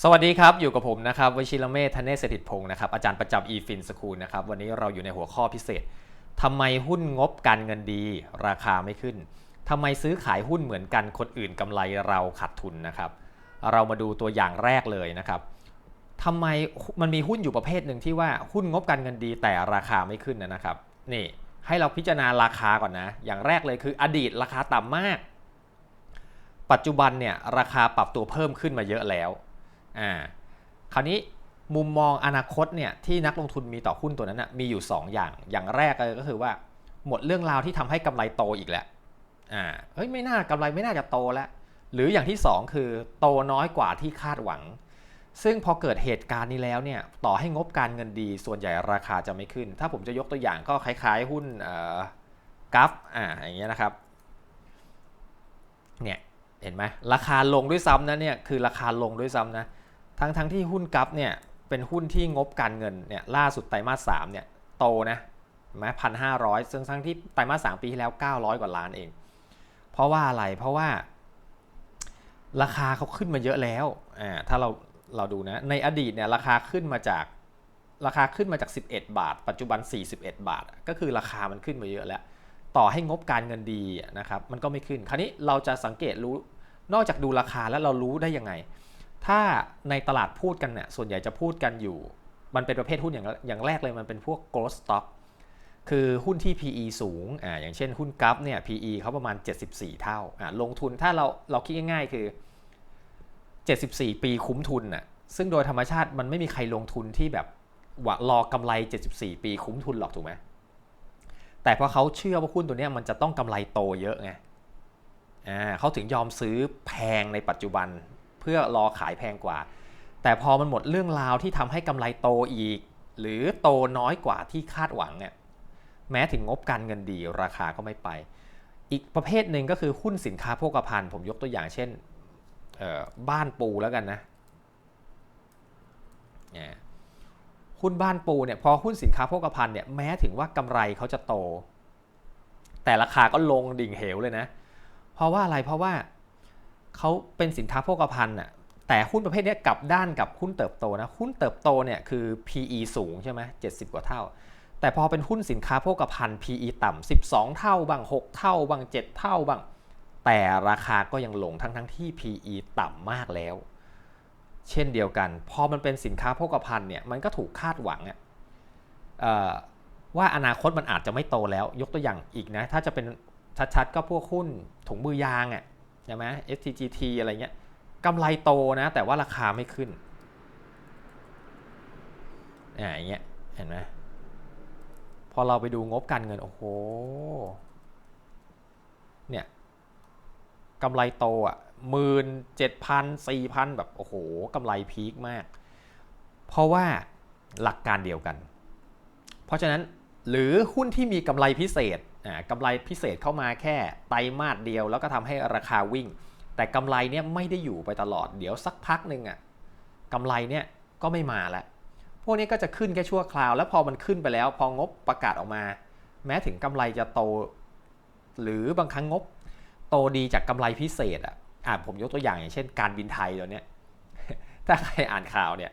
สวัสดีครับ อยู่กับผมนะครับวชิรเมธธเนศสถิตพงศ์นะครับอาจารย์ประจำ eFin School นะครับวันนี้เราอยู่ในหัวข้อพิเศษทำไมหุ้นงบการเงินดี ราคาไม่ขึ้นทำไมซื้อขายหุ้นเหมือนกันคนอื่นกำไรเราขาดทุนนะครับ เรามาดูตัวอย่างแรกเลยนะครับทำไมมันมีหุ้นอยู่ประเภทหนึ่งที่ว่าหุ้นงบการเงินดีแต่ราคาไม่ขึ้นนะครับนี่ให้เราพิจารณาราคาก่อนนะ อย่างแรกเลยคืออดีตราคาต่ำมาก ปัจจุบันเนี่ยราคาปรับตัวเพิ่มขึ้นมาเยอะแล้ว อ่าคราวนี้มุมมองอนาคตเนี่ยที่นักลงทุนมีต่อหุ้นตัวนั้นนะมีอยู่ 2 อย่างอย่างแรกเลยก็คือว่า หมดเรื่องราวที่ทำให้กำไรโตอีกแล้วอ่าเฮ้ยไม่น่ากำไรไม่น่าจะโตแล้วหรืออย่างที่ 2 คือโตน้อยกว่าที่คาดหวัง ซึ่งพอเกิดเหตุการณ์นี้แล้วเนี่ยต่อให้งบการเงินดี ส่วนใหญ่ราคาจะไม่ขึ้น ถ้าผมจะยกตัวอย่างก็คล้ายๆหุ้นกัฟอ่าอย่างเงี้ยนะครับเนี่ยเห็นไหมราคาลงด้วยซ้ำนะเนี่ยคือราคาลงด้วยซ้ำนะ ทั้งทั้งที่หุ้นกัฟเนี่ยเป็นหุ้นที่งบการเงินเนี่ยล่าสุดไตรมาสสามเนี่ยโตนะเห็นไหมพันห้าร้อยซึ่งทั้งที่ไตรมาสสามปีที่แล้ว 900 กว่าล้านเอง เพราะว่าอะไรเพราะว่า ราคาเขาขึ้นมาเยอะแล้วอ่าถ้าเราเราดูนะในอดีตเนี่ยราคาขึ้นมาจากราคาขึ้นมาจาก 11 บาท ปัจจุบัน 41 บาท ก็คือราคามันขึ้นมาเยอะแล้ว ต่อให้งบการเงินดีนะครับ มันก็ไม่ขึ้น คราวนี้เราจะสังเกตรู้ นอกจากดูราคาแล้วเรารู้ได้ยังไง ถ้าในตลาดพูดกันเนี่ยส่วนใหญ่จะพูดกันอยู่ มันเป็นประเภทหุ้นอย่างอย่างแรกเลยมันเป็นพวก growth stock คือหุ้นที่ PE สูงอ่าอย่างเช่นหุ้นกัฟเนี่ย PE เขาประมาณ 74 เท่าอ่าลงทุนถ้าเราเราคิดง่ายๆ คือ 74 ปีคุ้มทุนน่ะซึ่งโดยธรรมชาติมันไม่มีใครลงทุนที่แบบหวังรอกำไร 74 ปีคุ้มทุนหรอกถูกไหมแต่พราะเขาเชื่อว่าหุ้นตัวนี้มันจะต้องกำไรโตเยอะไงอ่าเขาถึงยอมซื้อแพงในปัจจุบัน เพื่อรอขายแพงกว่า แต่พอมันหมดเรื่องราวที่ทำให้กำไรโตอีก หรือโตน้อยกว่าที่คาดหวังเนี่ยแม้ถึงงบการเงินดีราคาก็ไม่ไป อีกประเภทหนึ่งก็คือหุ้นสินค้าโภคภัณฑ์ผมยกตัวอย่างเช่นบ้านปูแล้วกันนะหุ้นบ้านปูเนี่ยพอหุ้นสินค้าโภคภัณฑ์เนี่ยแม้ถึงว่ากำไรเขาจะโต แต่ราคาก็ลงดิ่งเหวเลยนะ เพราะว่าอะไรเพราะว่า เขาเป็นสินค้าโภคภัณฑ์น่ะแต่หุ้นประเภทนี้กลับด้านกับหุ้นเติบโตนะหุ้นเติบโตเนี่ยคือ PE สูงใช่ไหมเจ็ดสิบกว่าเท่า แต่พอเป็นหุ้นสินค้าโภคภัณฑ์ PE ต่ำ12 เท่าบาง6 เท่าบาง7 เท่าบางแต่ราคาก็ยังลงทั้งทั้งที่ PE ต่ำมากแล้ว เช่นเดียวกัน พอมันเป็นสินค้าโภคภัณฑ์เนี่ยมันก็ถูกคาดหวังอะว่าอนาคตมันอาจจะไม่โตแล้ว ยกตัวอย่างอีกนะ ถ้าจะเป็นชัดๆ ก็พวกหุ้นถุงมือยางอะ่ะ ใช่ไหม STGT อะไรเงี้ยกำไรโตนะ แต่ว่าราคาไม่ขึ้นอ่าอย่างเงี้ยเห็นไหมพอเราไปดูงบการเงิน โอ้โห เนี่ยกำไรโตอะหมื่นเจ็ดพันสี่พันแบบ โอ้โหกำไรพีคมาก เพราะว่าหลักการเดียวกัน เพราะฉะนั้นหรือหุ้นที่มีกำไรพิเศษ กำไรพิเศษเข้ามาแค่ไตรมาสเดียว แล้วก็ทำให้ราคาวิ่ง แต่กำไรเนี่ยไม่ได้อยู่ไปตลอดเดี๋ยวสักพักหนึ่งอะกำไรเนี่ยก็ไม่มาแล้ว พวกนี้ก็จะขึ้นแค่ชั่วคราว แล้วพอมันขึ้นไปแล้ว พองบประกาศออกมา แม้ถึงกำไรจะโต หรือบางครั้งงบ โตดีจากกำไรพิเศษอะอ่าผมยกตัวอย่างอย่างเช่น การบินไทยตัวเนี้ยถ้าใครอ่านข่าวเนี่ย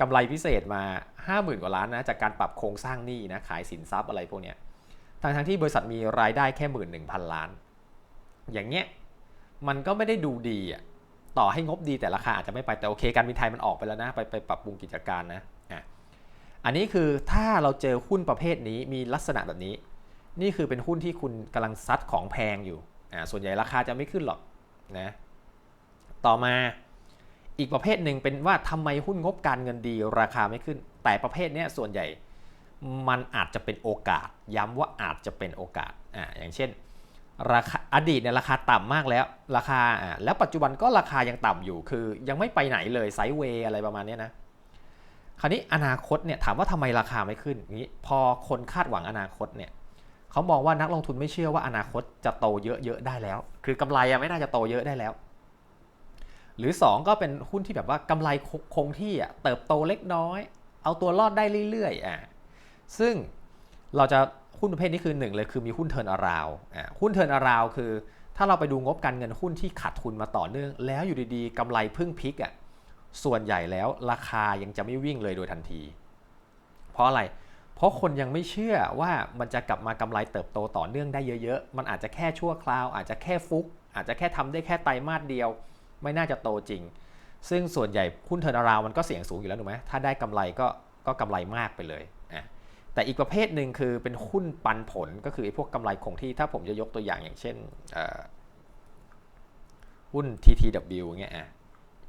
กำไรพิเศษมา 50,000 กว่าล้านนะจากการปรับโครงสร้างหนี้นะขายสินทรัพย์อะไรพวกเนี้ย ทั้งทั้งที่บริษัทมีรายได้แค่หมื่นหนึ่งพันล้าน อย่างเงี้ยมันก็ไม่ได้ดูดีอะต่อให้งบดีแต่ราคาอาจจะไม่ไปแต่โอเคการบินไทยมันออกไปแล้วนะไปไปปรับปรุงกิจการนะอะอันนี้คือถ้าเราเจอหุ้นประเภทนี้มีลักษณะแบบนี้ นี่คือเป็นหุ้นที่คุณกำลังซัดของแพงอยู่อ่าส่วนใหญ่ราคาจะไม่ขึ้นหรอกนะต่อมาอีกประเภทหนึ่งเป็นว่าทำไมหุ้นงบการเงินดีราคาไม่ขึ้น แต่ประเภทนี้ส่วนใหญ่ มันอาจจะเป็นโอกาส ย้ำว่าอาจจะเป็นโอกาสอ่าอย่างเช่น ราคาอดีตเนี่ยราคาต่ำมากแล้วราคาอ่าแล้วปัจจุบันก็ราคายังต่ำอยู่คือ ยังไม่ไปไหนเลยไซด์เวย์อะไรประมาณนี้นะคราวนี้อนาคตเนี่ยถามว่าทำไมราคาไม่ขึ้นนี้พอคนคาดหวังอนาคตเนี่ยเขามองว่านักลงทุนไม่เชื่อว่าอนาคตจะโตเยอะๆได้แล้ว คือกำไรไม่น่าจะโตเยอะได้แล้ว หรือ 2 ก็เป็นหุ้นที่แบบว่ากำไรคงที่อะเติบโตเล็กน้อย เอาตัวรอดได้เรื่อยๆอะ ซึ่งเราจะหุ้นประเภทนี้คือหนึ่งเลยคือมีหุ้นเทิร์นอาราวหุ้นเทิร์นอาราวคือ ถ้าเราไปดูงบการเงินหุ้นที่ขาดทุนมาต่อเนื่อง แล้วอยู่ดีๆกำไรพึ่งพิกอะส่วนใหญ่แล้วราคายังจะไม่วิ่งเลยโดยทันที เพราะอะไร เพราะคนยังไม่เชื่อว่ามันจะกลับมากำไรเติบโตต่อเนื่องได้เยอะๆ มันอาจจะแค่ชั่วคราว อาจจะแค่ฟุก อาจจะแค่ทำได้แค่ไตรมาสเดียว ไม่น่าจะโตจริง ซึ่งส่วนใหญ่หุ้นเทอร์นาราวมันก็เสี่ยงสูงอยู่แล้วถูกไหมถ้าได้กำไรก็ก็กำไรมากไปเลยอะ แต่อีกประเภทหนึ่งคือเป็นหุ้นปันผลก็คือไอ้พวกกำไรคงที่ถ้าผมจะยกตัวอย่างอย่างเช่นหุ้น TTW เงี้ยอะ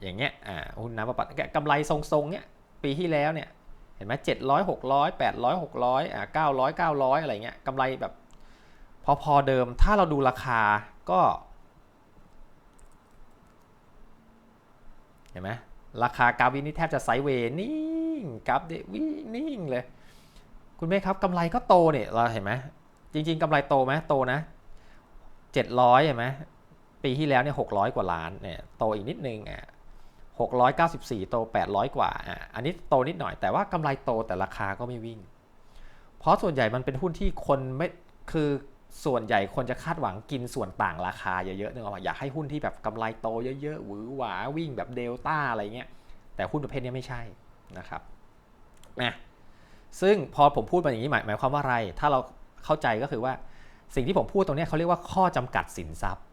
อย่างเงี้ยอ่าหุ้นน้ำประปากำไรทรงๆเนี้ยปีที่แล้วเนี่ยเห็นไหมเจ็ดร้อยหกร้อยแปดร้อยหกร้อยอ่าเก้าร้อยเก้าร้อยอะไรเงี้ยกำไรแบบพอพอเดิมถ้าเราดูราคาก็เห็นไหมราคากราฟวินนี่แทบจะไซด์เวย์นิ่งกราฟเดวิ่งนิ่งเลย คุณเมฆครับกำไรก็โตเนี่ยเราเห็นไหมจริง ๆกำไรโตไหมโตนะเจ็ดร้อยเห็นไหมปีที่แล้วเนี่ยหกร้อยกว่าล้านเนี่ยโตอีกนิดนึงอะหกร้อยเก้าสิบสี่โตแปดร้อยกว่าอะอันนี้โตนิดหน่อยแต่ว่ากำไรโตแต่ราคาก็ไม่วิ่ง เพราะส่วนใหญ่มันเป็นหุ้นที่คนไม่คือส่วนใหญ่คนจะคาดหวังกินส่วนต่างราคาเยอะๆนึกออกมาอยากให้หุ้นที่แบบกำไรโตเยอะๆหวือหวาวิ่งแบบเดลต้าอะไรเงี้ยแต่หุ้นประเภทนี้ไม่ใช่นะครับนะ ซึ่งพอผมพูดมาอย่างนี้หมายหมายความว่าอะไร ถ้าเราเข้าใจก็คือว่า สิ่งที่ผมพูดตรงนี้เขาเรียกว่าข้อจำกัดสินทรัพย์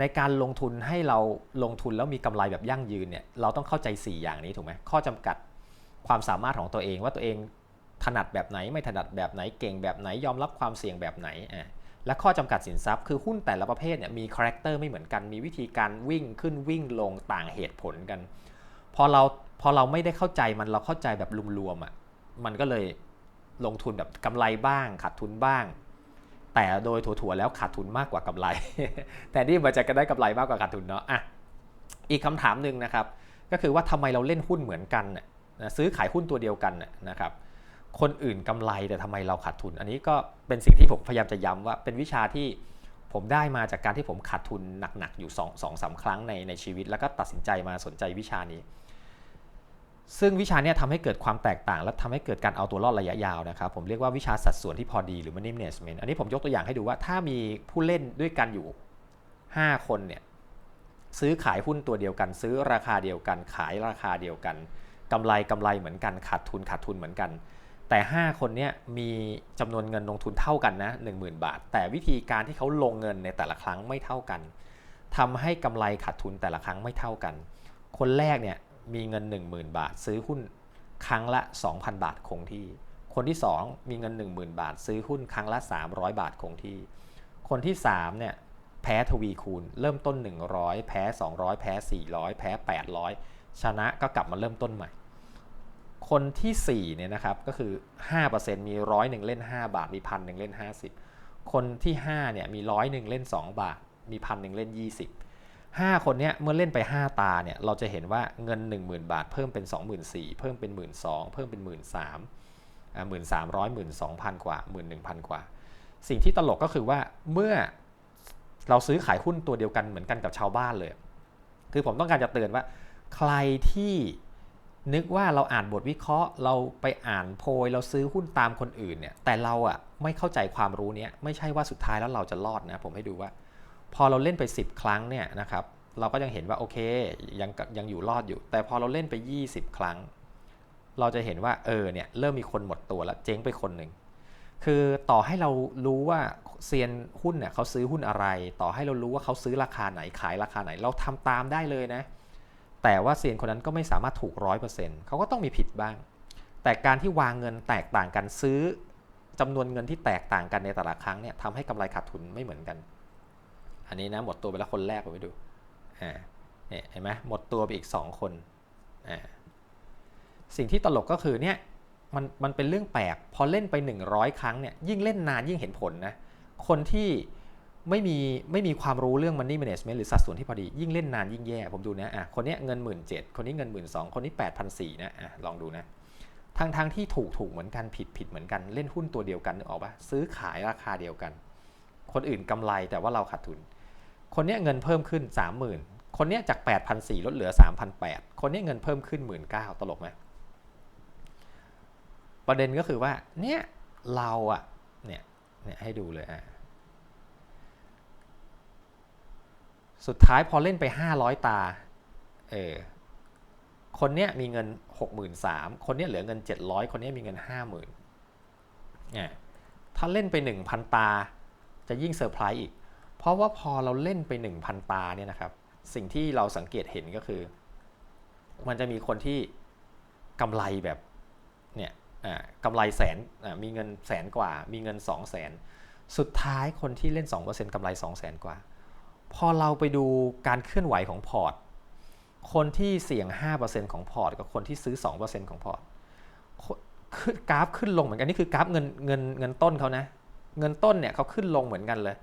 ในการลงทุนให้เราลงทุนแล้วมีกำไรแบบยั่งยืนเนี่ยเราต้องเข้าใจ 4 อย่างนี้ถูกไหมข้อจำกัดความสามารถของตัวเองว่าตัวเองถนัดแบบไหนไม่ถนัดแบบไหนเก่งแบบไหนยอมรับความเสี่ยงแบบไหนอ่าและข้อจำกัดสินทรัพย์คือหุ้นแต่ละประเภทเนี่ยมีคาแรคเตอร์ไม่เหมือนกัน มีวิธีการวิ่งขึ้นวิ่งลงต่างเหตุผลกัน พอเราพอเราไม่ได้เข้าใจมันเราเข้าใจแบบรวมๆอะ มันก็เลยลงทุนแบบกำไรบ้างขาดทุนบ้าง แต่โดยถั่วๆแล้วขาดทุนมากกว่ากำไร แต่นี่มันจะได้กำไรมากกว่าขาดทุนเนาะอะอีกคำถามหนึ่งนะครับ ก็คือว่าทำไมเราเล่นหุ้นเหมือนกันนะซื้อขายหุ้นตัวเดียวกันนะครับ คนอื่นกำไรแต่ทำไมเราขาดทุน อันนี้ก็เป็นสิ่งที่ผมพยายามจะย้ำว่าเป็นวิชาที่ผมได้มาจากการที่ผมขาดทุนหนักๆอยู่2องสองสาครั้งในในชีวิต แล้วก็ตัดสินใจมาสนใจวิชานี้ ซึ่งวิชาเนี้ทำให้เกิดความแตกต่าง และทำให้เกิดการเอาตัวรอดระยะยาวนะครับ ผมเรียกว่าวิชาสัดส่วนที่พอดีหรือ money management อันนี้ผมยกตัวอย่างให้ดูว่าถ้ามีผู้เล่นด้วยกันอยู่ 5 คนเนี่ยซื้อขายหุ้นตัวเดียวกัน ซื้อราคาเดียวกัน ขายราคาเดียวกันกำไรกำไรเหมือนกันขาดทุนขาดทุนเหมือนกัน แต่ 5 คนเนี้มีจำนวนเงินลงทุนเท่ากันนะ10,000 บาท แต่วิธีการที่เขาลงเงินในแต่ละครั้งไม่เท่ากันทำให้กำไรขาดทุนแต่ละครั้งไม่เท่ากัน คนแรกเนี่ย มีเงิน 10,000 บาท ซื้อหุ้นครั้งละ 2,000 บาทคงที่ คนที่ 2 มีเงิน 10,000 บาท ซื้อหุ้นครั้งละ 300 บาทคงที่ คนที่3เนี่ยแพ้ทวีคูณ เริ่มต้น 100 แพ้ 200 แพ้ 400 แพ้ 800 ชนะก็กลับมาเริ่มต้นใหม่ คนที่4เนี่ยนะครับก็คือ 5%มีร้อยหนึ่งเล่น 5 บาทมีพันหนึ่งเล่น 50 คนที่5เนี่ยมีร้อยหนึ่งเล่น 2 บาท มีพันหนึ่งเล่น 20 5 คนเนี้ยเมื่อเล่นไป 5 ตาเนี่ยเราจะเห็นว่าเงิน 10,000 บาท เพิ่มเป็น 24,000เพิ่มเป็น 12,000เพิ่มเป็น 13,000อ่าหมื่นสามร้อยหมื่นสองพันกว่าหมื่นหนึ่งพันกว่า สิ่งที่ตลกก็คือว่าเมื่อเราซื้อขายหุ้นตัวเดียวกันเหมือนกันกับชาวบ้านเลย คือผมต้องการจะเตือนว่า ใครที่นึกว่าเราอ่านบทวิเคราะห์ เราไปอ่านโพยเราซื้อหุ้นตามคนอื่นเนี่ยแต่เราอะ่ะไม่เข้าใจความรู้เนี้ยไม่ใช่ว่าสุดท้ายแล้วเราจะรอดนะผมให้ดูว่า พอเราเล่นไป 10 ครั้งเนี่ยนะครับเราก็ยังเห็นว่าโอเคยังยังอยู่รอดอยู่ แต่พอเราเล่นไป 20 ครั้ง เราจะเห็นว่าเออเนี่ยเริ่มมีคนหมดตัวแล้วเจ๊งไปคนหนึ่งคือต่อให้เรารู้ว่าเซียนหุ้นเนี่ยเขาซื้อหุ้นอะไร ต่อให้เรารู้ว่าเขาซื้อราคาไหนขายราคาไหน เราทำตามได้เลยนะ แต่ว่าเซียนคนนั้นก็ไม่สามารถถูกร้อยเปอร์เซ็นต์เขาก็ต้องมีผิดบ้าง แต่การที่วางเงินแตกต่างกันซื้อจำนวนเงินที่แตกต่างกันในแต่ละครั้งเนี่ยทำให้กำไรขาดทุนไม่เหมือนกัน อันนี้นะหมดตัวไปแล้วคนแรกผมไปดูอ่าเนี่ยเห็นไหมหมดตัวไปอีก 2 คนอ่าสิ่งที่ตลกก็คือเนี่ยมันมันเป็นเรื่องแปลกพอเล่นไป 100 ครั้งเนี่ยยิ่งเล่นนานยิ่งเห็นผลนะคนที่ไม่มีไม่มีความรู้เรื่อง money management หรือสัดส่วนที่พอดียิ่งเล่นนานยิ่งแย่ ผมดูนะอะคนนี้เงิน 1 7ื่นคนนี้เงิน 1 2ื่นคนนี้8 0 0 4นะอะลองดูนะทั้งทั้งที่ถูกถูกเหมือนกันผิดผิดเหมือนกันเล่นหุ้นตัวเดียวกันนึกออกปะซื้อขายราคาเดียวกัน คนอื่นกำไรแต่ว่าเราขาดทุน คนนี้เงินเพิ่มขึ้น 30,000 คนนี้จาก 8,400ลดเหลือ 3,800 คนนี้เงินเพิ่มขึ้น 19,000ตลกไหมประเด็นก็คือว่าเนี่ยเราอะเนี่ยเนี่ยให้ดูเลยอะสุดท้ายพอเล่นไป 500 ตาเออคนเนี้ยมีเงิน 63,000คนเนี้ยเหลือเงิน 700 คนเนี้ยมีเงิน 50,000เนี่ยถ้าเล่นไป 1,000 ตาจะยิ่งเซอร์ไพรส์อีก ราะว่าพอเราเล่นไป 1,000 ตาเนี่ยนะครับ สิ่งที่เราสังเกตเห็นก็คือ มันจะมีคนที่กำไรแบบเนี่ยอ่ากำไรแสนอ่ามีเงินแสนกว่า มีเงิน 2 0 0แสนสุดท้ายคนที่เล่น 2%กำไร 2 0 0แสนกว่า พอเราไปดูการเคลื่อนไหวของพอร์ต คนที่เสี่ยง 5%ของพอร์ต กับคนที่ซื้อ 2%ของพอร์ตขึ้นกราฟขึ้นลงเหมือนกันนี่คือกราฟเงินเงินเงินต้นเขานะ เงินต้นเนี่ยเขาขึ้นลงเหมือนกันเลย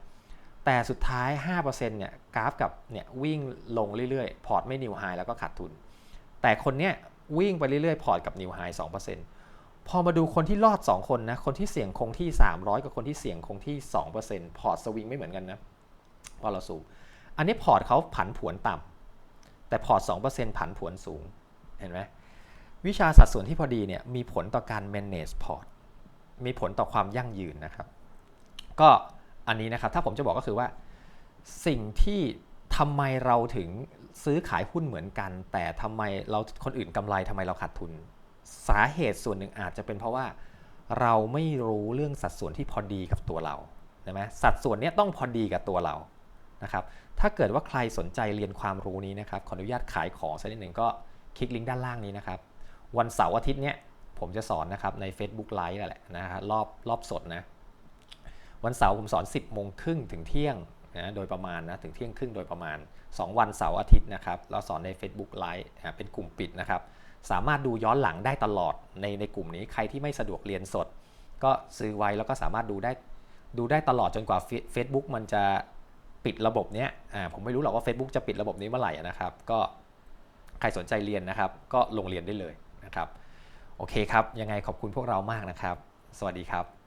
แต่สุดท้าย 5%เนี่ยกราฟกับเนี่ยวิ่งลงเรื่อยๆ พอร์ตไม่นิวไฮแล้วก็ขาดทุน แต่คนเนี้ยวิ่งไปเรื่อยๆ พอร์ตกับนิวไฮ2%พอมาดูคนที่รอด 2 คนนะ คนที่เสี่ยงคงที่ 300 กับคนที่เสี่ยงคงที่ 2%พอร์ตสวิงไม่เหมือนกันนะพอเราสูงอันนี้พอร์ตเขาผันผวนต่ำแต่พอร์ต 2%ผันผวนสูง เห็นไหมวิชาสัดส่วนที่พอดีเนี่ยมีผลต่อการ manage พอร์ตมีผลต่อความยั่งยืนนะครับ ก็ อันนี้นะครับ ถ้าผมจะบอกก็คือว่า สิ่งที่ทำไมเราถึงซื้อขายหุ้นเหมือนกัน แต่ทำไมเราคนอื่นกำไรทำไมเราขาดทุน สาเหตุส่วนหนึ่งอาจจะเป็นเพราะว่าเราไม่รู้เรื่องสัดส่วนที่พอดีกับตัวเราใช่ไหมสัดส่วนนี้ต้องพอดีกับตัวเรานะครับถ้าเกิดว่าใครสนใจเรียนความรู้นี้นะครับขออนุญาตขายของสักนิดหนึ่งก็คลิกลิงก์ด้านล่างนี้นะครับ วันเสาร์อาทิตย์เนี้ยผมจะสอนนะครับใน Facebook Live นั่นแหละนะฮะรอบรอบสดนะ วันเสาร์ผมสอน 10โมงครึ่งถึงเที่ยงนะโดยประมาณนะถึงเที่ยงครึ่งโดยประมาณ 2 วันเสาร์อาทิตย์นะครับเราสอนใน Facebook Live เป็นกลุ่มปิดนะครับ สามารถดูย้อนหลังได้ตลอดในในกลุ่มนี้ใครที่ไม่สะดวกเรียนสด ก็ซื้อไว้แล้วก็สามารถดูได้ดูได้ตลอดจนกว่า Facebook มันจะปิดระบบเนี้ยผมไม่รู้หรอกว่า Facebook จะปิดระบบนี้เมื่อไหร่นะครับ ก็ใครสนใจเรียนนะครับ ก็ลงเรียนได้เลยนะครับ โอเคครับ ยังไงขอบคุณพวกเรามากนะครับ สวัสดีครับ